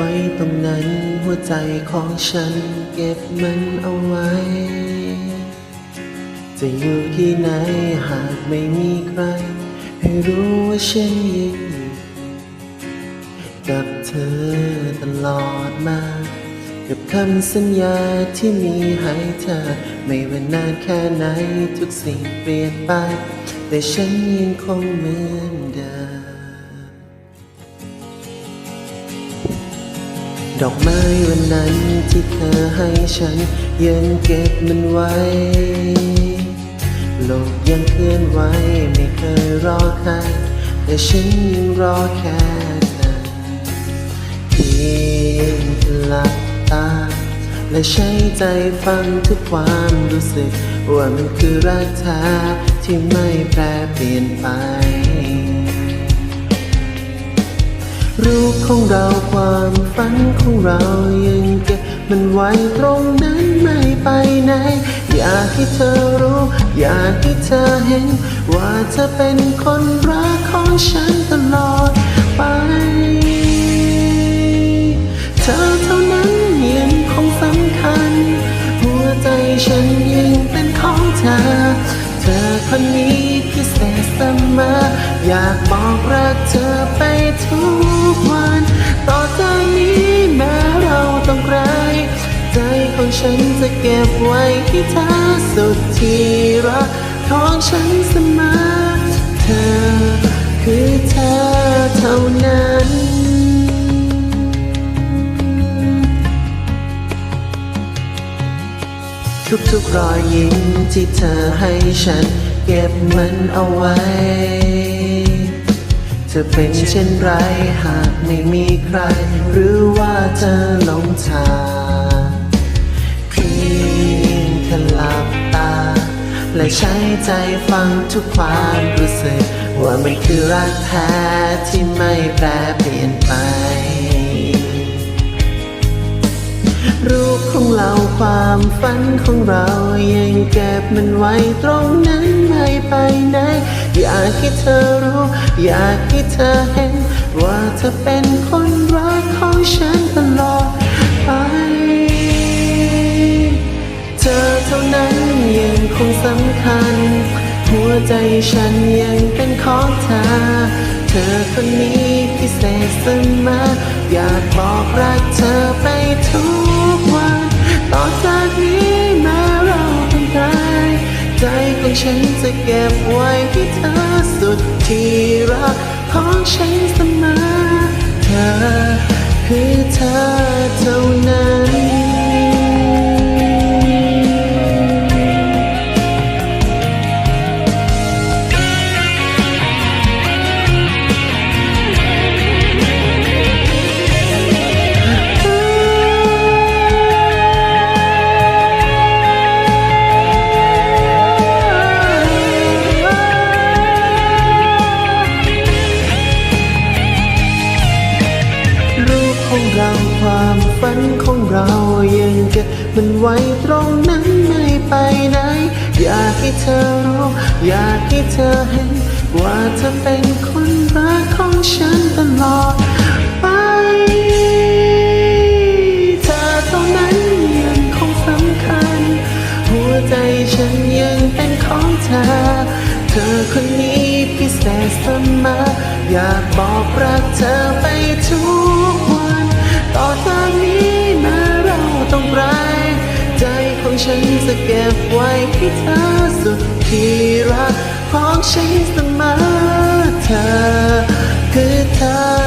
ไว้ตรงนั้นหัวใจของฉันเก็บมันเอาไว้ จะอยู่ที่ไหนหากไม่มีใคร ให้รู้ว่าฉันยังอยู่กับเธอตลอดมา กับคำสัญญาที่มีให้เธอ ไม่ว่านานแค่ไหนทุกสิ่งเปลี่ยนไป แต่ฉันยังคงเหมือนเดิม ดอกไม้วันนั้นที่เธอให้ฉันยังเก็บมันไว้ โลกยังเคลื่อนไหวไม่เคยรอใคร แต่ฉันยังรอแค่เธอเพียงหลับตา และใช้ใจฟังทุกความรู้สึก ว่ามันคือรักแท้ที่ไม่แปรเปลี่ยนไป รูปของเราความฝันของเรายังเก็บมันไว้ตรงนั้นไม่ไปไหน อยากให้เธอรู้ อยากให้เธอเห็น ว่าเธอเป็นคนรักของฉันตลอดไป เธอเท่านั้นยังคงสำคัญ หัวใจฉันยังเป็นของเธอ เธอคนนี้พิเศษเสมออยากบอกรักเธอไปทุก ของฉันจะเก็บไว้ให้เธอสุดที่รักของฉันเสมอเธอ คือเธอเท่านั้นทุกๆรอยยิ้มที่เธอให้ฉัน เก็บมันเอาไว้ เธอเป็นเช่นไรหากไม่มีใคร หรือว่าเธอหลงทาง และใช้ใจฟังทุกความรู้สึก ว่ามันคือรักแท้ที่ไม่แปรเปลี่ยนไป รูปของเราความฝันของเรายังเก็บมันไว้ตรงนั้นไม่ไปไหน อยากให้เธอรู้ อยากให้เธอเสำคัญ หัวใจฉันยังเป็นของเธอ เธอคนนี้พิเศษเสมออยากบอกรักเธอไปทุกวัน ต่อจากนี้ม้เราต้องตายใจของฉันจะเก็บไว้ให้เธอสุดที่รักของฉันเสมอ เธอคือเธอเท่า ของเรายังเก็บมันไว้ตรงนั้นไม่ไปไหน อยากให้เธอรู้ อยากให้เธอเห็น ว่าเธอเป็นคนรักของฉันตลอดไปเธอเท่านั้นยังคงสำคัญ หัวใจฉันยังเป็นของเธอ เธอคนนี้พิเศษเสมออยากบอกรักเธอไปทุก ฉันจะเก็บไว้ให้เธอสุดที่รักของฉันเสมอเธอคือเธอ